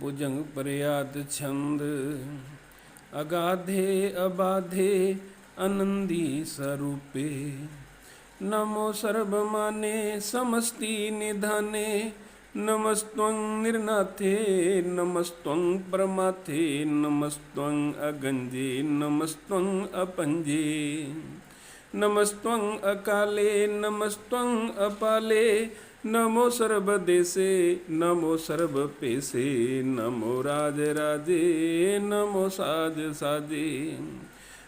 भुजंग प्रयात छंद। अगाधे अबाधे अनंदी स्वरूपे। नमो सर्वमाने समस्ती निधाने। नमस्त्वं निर्नाथे, नमस्त्वं प्रमाथे। नमस्त्वं अगंजे, नमस्त्वं अपंजे। नमस्त्वं अकाले नमस्तंग अपाले। नमो सर्वदेशे नमो सर्वपेशे नमो राजे राजे, नमो साज साजे,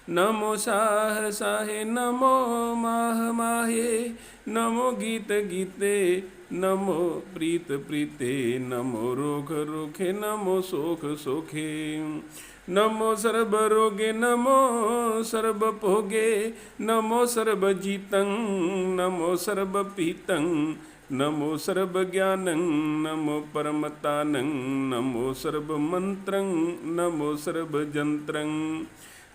नमो शाह शाहे नमो माह माहे, नमो गीत गीते, नमो प्रीत प्रीते, नमो रोख रोखे, नमो सोख सोखे नमो सर्वरोगे नमो सर्वभोगे नमो सर्वजीतं नमो सर्वपीतं नमो सर्वज्ञानं नमो परमतानं, नमो सर्वमन्त्रं नमो सर्वजन्त्रं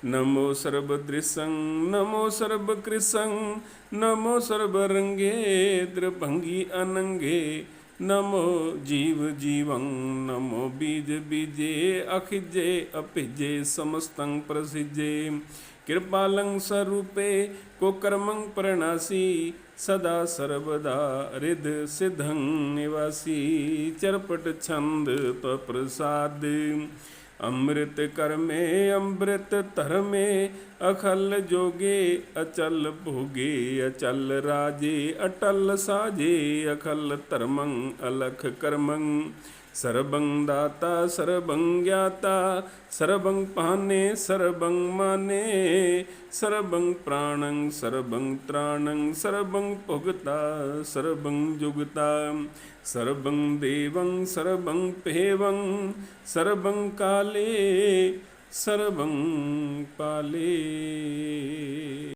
नमो सर्वदृशं नमो सर्वकृशं नमो सर्वरङ्गे त्रिभङ्गि अनंगे, नमो जीव जीवं, नमो बीज बीजे, अखिजे अपिजे, समस्तं प्रसिजे। कृपालं स्वरूपे कोकर्मं प्रणासी सदा सर्वदा रिद सिद्धं निवासी, चरपट छंद प्रसाद अमृत कर्मे, अमृत धर्मे, अखल जोगे, अचल भोगे, अचल राजे, अटल साजे, अखल धर्मं अलख कर्मं। सर्वं दाता, सर्वं ज्ञाता, सर्वं पाने, सर्वं माने, सर्वं प्राणं, सर्वं त्राणं, सर्वं भुगता, सर्वं जुगता, सर्वं देवं, सर्वं पेवं, सर्वं काले, सर्वं पाले।